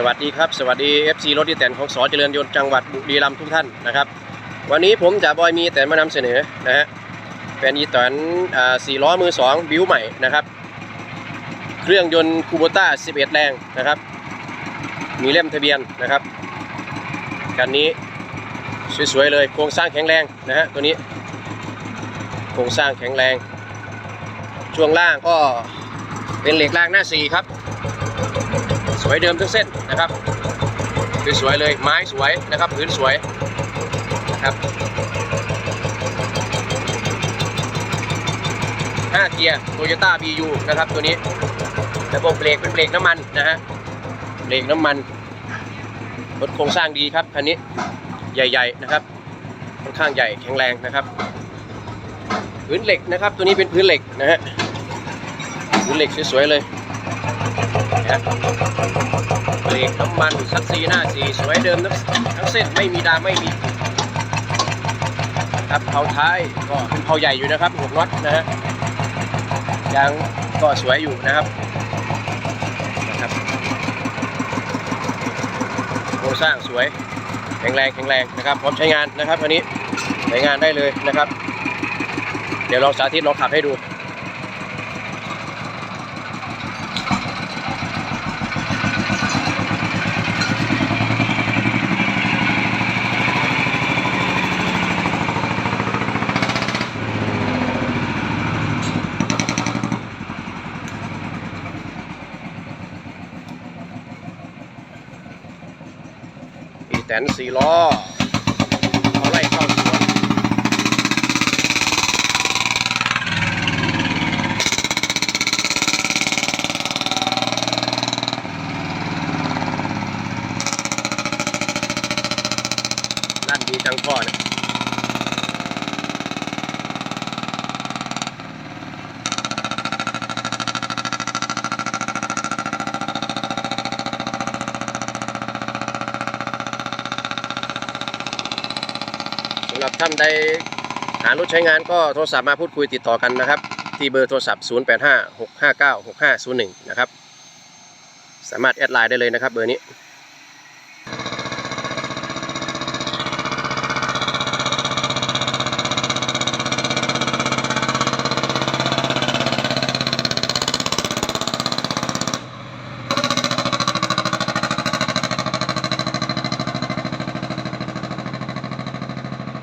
สวัสดีครับ สวัสดี FC รถดีแตนของสอเจริญยนต์จังหวัดบุรีรัมย์ทุกท่านนะครับ วันนี้ผมจะบอยมีแต่มานำเสนอนะฮะเป็นอีแตนอ่ล้อมือ 2 บิวใหม่นะครับ เครื่องยนต์คูโบต้า 11 แรงนะครับ มีเล่มทะเบียนนะครับคันนี้สวยๆเลยโครงสร้างแข็งแรงนะฮะตัวนี้ โครงสร้างแข็งแรง ช่วงล่างก็เป็นเหล็กรางหน้าสีครับ สวยเดิมทั้งเส้นนะครับสวยๆเลยไม้สวยนะครับพื้นสวยนะครับ5เกียร์โตโยต้า BU นะครับตัวนี้ระบบเบรกเป็นเบรกน้ำมันนะฮะเบรกน้ำมันรถโครงสร้างดีครับคันนี้ใหญ่ ๆนะครับค่อนข้างใหญ่แข็งแรงนะครับพื้นเหล็กนะครับ ตัวนี้เป็นพื้นเหล็กนะฮะพื้นเหล็กสวยๆเลย นะเบรกน้ำมันซักซีหน้าสีสวยเดิมทั้งเส้นไม่มีดาไม่มีครับเผาท้ายก็เป็นเผาใหญ่อยู่นะครับหกน็อตนะฮะยางก็สวยอยู่นะครับนะครับโครงสร้างสวยแข็งแรงแข็งแรงนะครับพร้อมใช้งานนะครับอันนี้ใช้งานได้เลยนะครับ เดี๋ยวลองสาธิตลองขับให้ดู อีแตนสี่ล้อเขาไล่เข้าสวนลั่นดีจังพ่อเนี่ยำหรับท่านใดหารถใช้งานก็โทรศัพท์มาพูดคุยติดต่อกันนะครับ ที่เบอร์โทรศัพท์ 0856596501 นะครับ สามารถแอดไลน์ได้เลยนะครับเบอร์นี้